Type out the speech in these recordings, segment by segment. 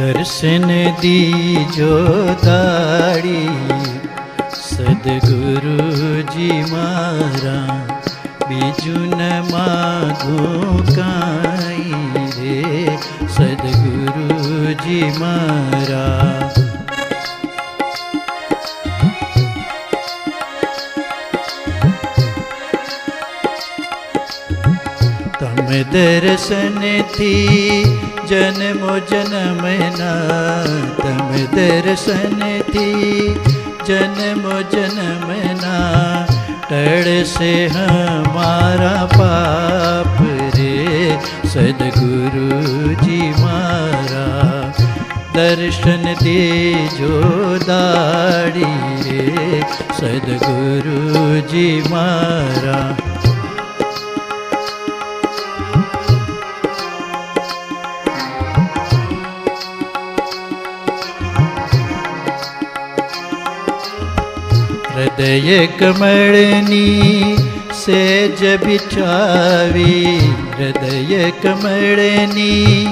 દર્શન દીજો તાળી સદગુરુજી મારા બીજું ન માગું કાંઈ રે સદગુરુજી મારા તમે દર્શનથી જન્મો જન્મના તમે દર્શનથી. જન્મો જન્મના ટળશે હમારા પાપ રે. સદગુરુજી મારા, દર્શન દેજો દાડી રે. સદગુરુજી મારા હૃદય કમળની સેજ બિછાવી, હૃદય કમળની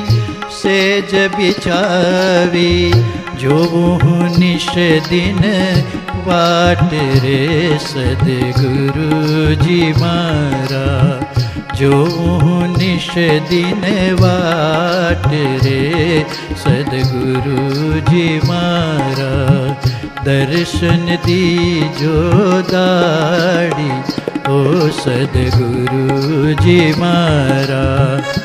સેજ બિછાવી જોવું હું નિશ દિન વાટ રે સદગુરુજી મારા. હું નિશ દિન વાટ રે સદગુરુજી મારા દર્શન દીજો દાડી ઓ સદગુરુજી મારા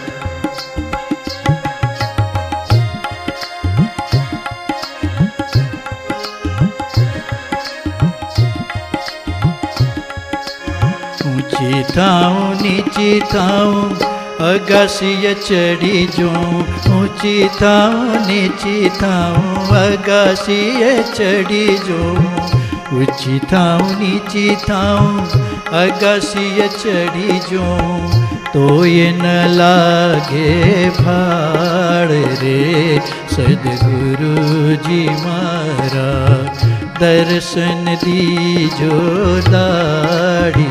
થાઉં નીચી થાઉં અગાસીએ ચડી જોઉં ઊંચી થાઉં નીચી થાઉં અગાસીએ ચડી જોઉં ઊંચી થાઉં નીચી થાઉં અગાસીએ ચડી જોઉં તોય ન લાગે ફાળ રે, સદગુરુજી મારા. दर्शन दीजो दाड़ी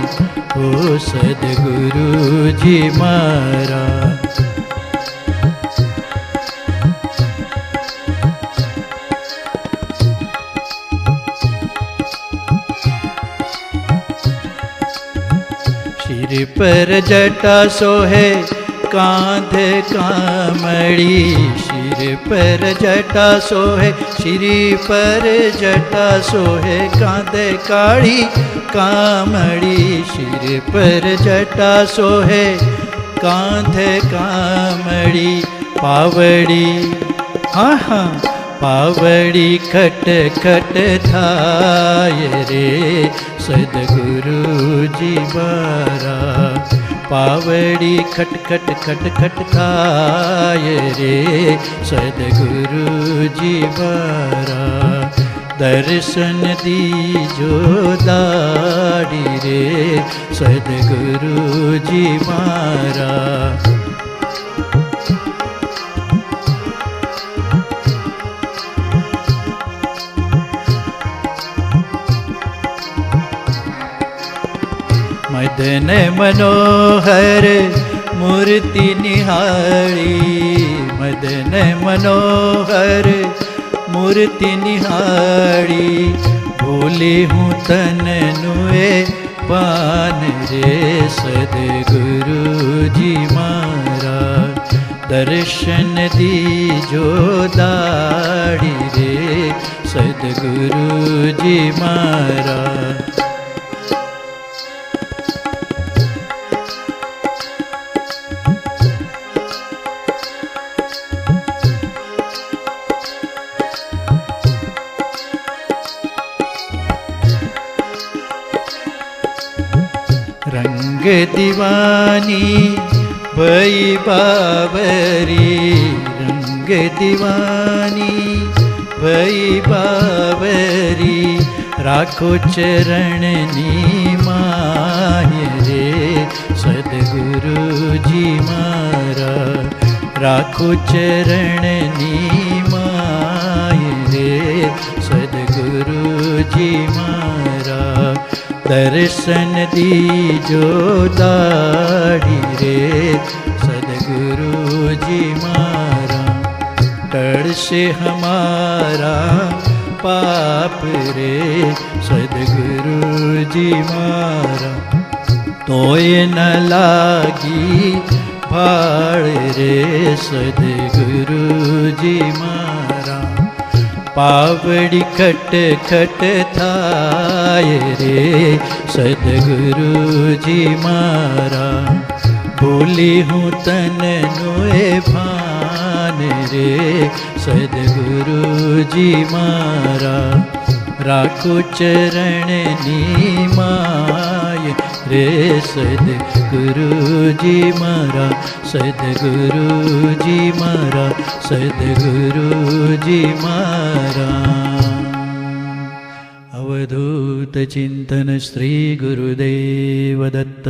ओ सदगुरु जी मारा सिर पर जटा सोहे कांध कामड़ी। सिर पर जटा सोहे શ્રી પર જટા સોહે કાંધ કાળી, કામળી શિર પર જટા સોહે કાંધે કામળી પાવડી હા હા પાવડી ખટ ખટ થાય રે, સદગુરુજી મારા. પાવડી ખટખટ ખટખટ ખટ ખટ થાય રે. સદગુરુજી મારા, દર્શન દીજો દાડી રે. સદગુરુજી મારા મદન મનોહર મૂર્તિ નિહાળી મદન મનોહર મૂર્તિ નિહાળી ભોલી હું તનનું એ પાન રે સદગુરુજી મારા દર્શન દીજો દાડી રે સદગુરુજી મારા રંગ દીવાની ભઈ બાવરી રંગ દીવાની ભઈ બાવરી રાખો ચરણની માય રે સદગુરુજી મારા રાખો ચરણની માય રે સદગુરુજી મારા દર્શન દીજો દાડી રે. સદગુરુજી મારા, ટળશે હમારા પાપ રે. સદગુરુજી મારા, તોય ન લાગી ભાળ રે. સદગુરુજી મારા પાવડી ખટ ખટ થાય રે સદગુરુજી મારા. ભૂલી હું તનનો એ ભાન રે સદગુરુજી મારા. રાખું ચરણની માય सद्य गुरुजी मारा सद्गुरुजी मारा सद्गुरुजी मारा अवधूतचिन्तनश्रीगुरुदेवदत्त